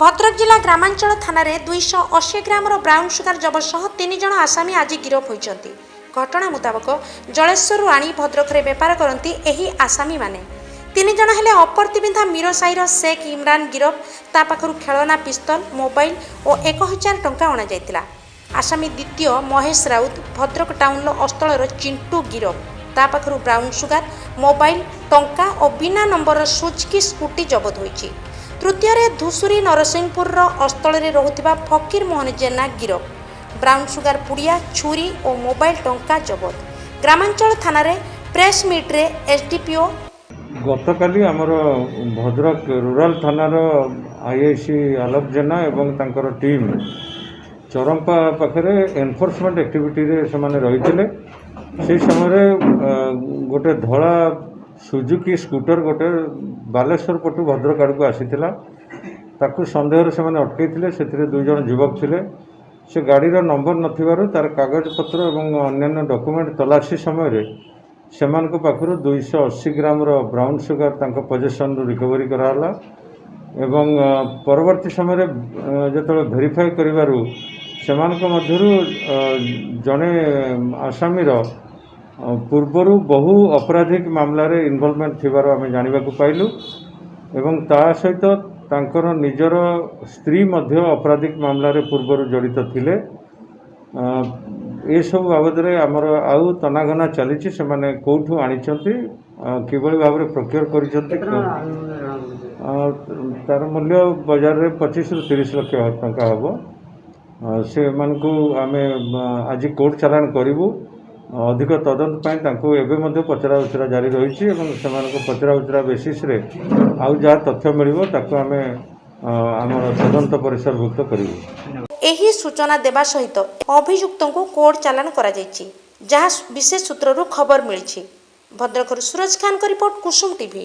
ভদ্রক জেলা গ্রামাঞ্চল থানার দুইশহ অশী গ্রামর ব্রাউন সুগার জব সহ তিনজন আসামি আজ গিরফ হয়েছেন ঘটনা মুতাবক জলেশ্বর আনি ভদ্রকরে বেপার করতে এই আসামি মানে তিনজন হলে অপরতিবিধা মীর সাইর শেখ ইমরান গিরফ তা পাখর খেলনা পিস্তল মোবাইল ও এক হাজার টঙ্কা অণাযাই আসামি দ্বিতীয় মহেশ রাউত ভদ্রক টাউনর অস্থলর চিন্টু গিরফ তা পাখর ব্রাউন সুগার মোবাইল টঙ্কা ও বিনা নম্বর সুজকি স্কুটি জবত হয়েছে ତୃତୀୟରେ ଧୂସୁରୀ ନରସିଂହପୁରର ଅସ୍ଥଳରେ ରହୁଥିବା ଫକୀରମୋହନ ଜେନା ଗିରଫ ବ୍ରାଉନ୍ ସୁଗାର ପୁଡ଼ିଆ ଛୁରୀ ଓ ମୋବାଇଲ ଟଙ୍କା ଜବତ ଗ୍ରାମାଞ୍ଚଳ ଥାନାରେ ପ୍ରେସ୍ ମିଟ୍ରେ ଏସ୍ଡିପିଓ ଗତକାଲି ଆମର ଭଦ୍ରକ ରୁରାଲ ଥାନାର ଆଇଆଇସି ଆଲୋକ ଜେନା ଏବଂ ତାଙ୍କର ଟିମ୍ ଚରମ୍ପା ପାଖରେ ଏନଫୋର୍ସମେଣ୍ଟ ଆକ୍ଟିଭିଟିରେ ସେମାନେ ରହିଥିଲେ ସେହି ସମୟରେ ଗୋଟେ ଧଳା ସୁଜୁକି ସ୍କୁଟର ଗୋଟେ ବାଲେଶ୍ୱର ପଟୁ ଭଦ୍ରକ ଆଡ଼କୁ ଆସିଥିଲା ତାକୁ ସନ୍ଦେହରେ ସେମାନେ ଅଟକେଇଥିଲେ ସେଥିରେ ଦୁଇ ଜଣ ଯୁବକ ଥିଲେ ସେ ଗାଡ଼ିର ନମ୍ବର ନଥିବାରୁ ତା'ର କାଗଜପତ୍ର ଏବଂ ଅନ୍ୟାନ୍ୟ ଡକୁମେଣ୍ଟ ତଲାସି ସମୟରେ ସେମାନଙ୍କ ପାଖରୁ ଦୁଇଶହ ଅଶୀ ଗ୍ରାମର ବ୍ରାଉନ୍ ସୁଗାର ତାଙ୍କ ପଜେସନ୍ରୁ ରିକଭରି କରାଗଲା ଏବଂ ପରବର୍ତ୍ତୀ ସମୟରେ ଯେତେବେଳେ ଭେରିଫାଏ କରିବାରୁ ସେମାନଙ୍କ ମଧ୍ୟରୁ ଜଣେ ଆସାମୀର ପୂର୍ବରୁ ବହୁ ଅପରାଧିକ ମାମଲାରେ ଇନଭଲ୍ଭମେଣ୍ଟ ଥିବାର ଆମେ ଜାଣିବାକୁ ପାଇଲୁ ଏବଂ ତା ସହିତ ତାଙ୍କର ନିଜର ସ୍ତ୍ରୀ ମଧ୍ୟ ଅପରାଧିକ ମାମଲାରେ ପୂର୍ବରୁ ଜଡ଼ିତ ଥିଲେ ଏସବୁ ବାବଦରେ ଆମର ଆଉ ତନାଘନା ଚାଲିଛି ସେମାନେ କେଉଁଠୁ ଆଣିଛନ୍ତି କିଭଳି ଭାବରେ ପ୍ରକ୍ୟୋର କରିଛନ୍ତି ତା'ର ମୂଲ୍ୟ ବଜାରରେ ପଚିଶରୁ ତିରିଶ ଲକ୍ଷ ଟଙ୍କା ହେବ ସେମାନଙ୍କୁ ଆମେ ଆଜି କୋର୍ଟ ଚାଲାଣ କରିବୁ ଅଧିକ ତଦନ୍ତ ପାଇଁ ତାଙ୍କୁ ଏବେ ମଧ୍ୟ ପଚରା ଉଚରା ଜାରି ରହିଛି ଏବଂ ସେମାନଙ୍କ ପଚରା ଉଚରା ବେସିସ୍ରେ ଆଉ ଯାହା ତଥ୍ୟ ମିଳିବ ତାକୁ ଆମେ ଆମର ତଦନ୍ତ ପରିସରଭୁକ୍ତ କରିବୁ ଏହି ସୂଚନା ଦେବା ସହିତ ଅଭିଯୁକ୍ତଙ୍କୁ କୋର୍ଟ ଚାଲାଣ କରାଯାଇଛି ଯାହା ବିଶେଷ ସୂତ୍ରରୁ ଖବର ମିଳିଛି ଭଦ୍ରକରୁ ସୁରଜ ଖାନଙ୍କ ରିପୋର୍ଟ କୁସୁମ ଟିଭି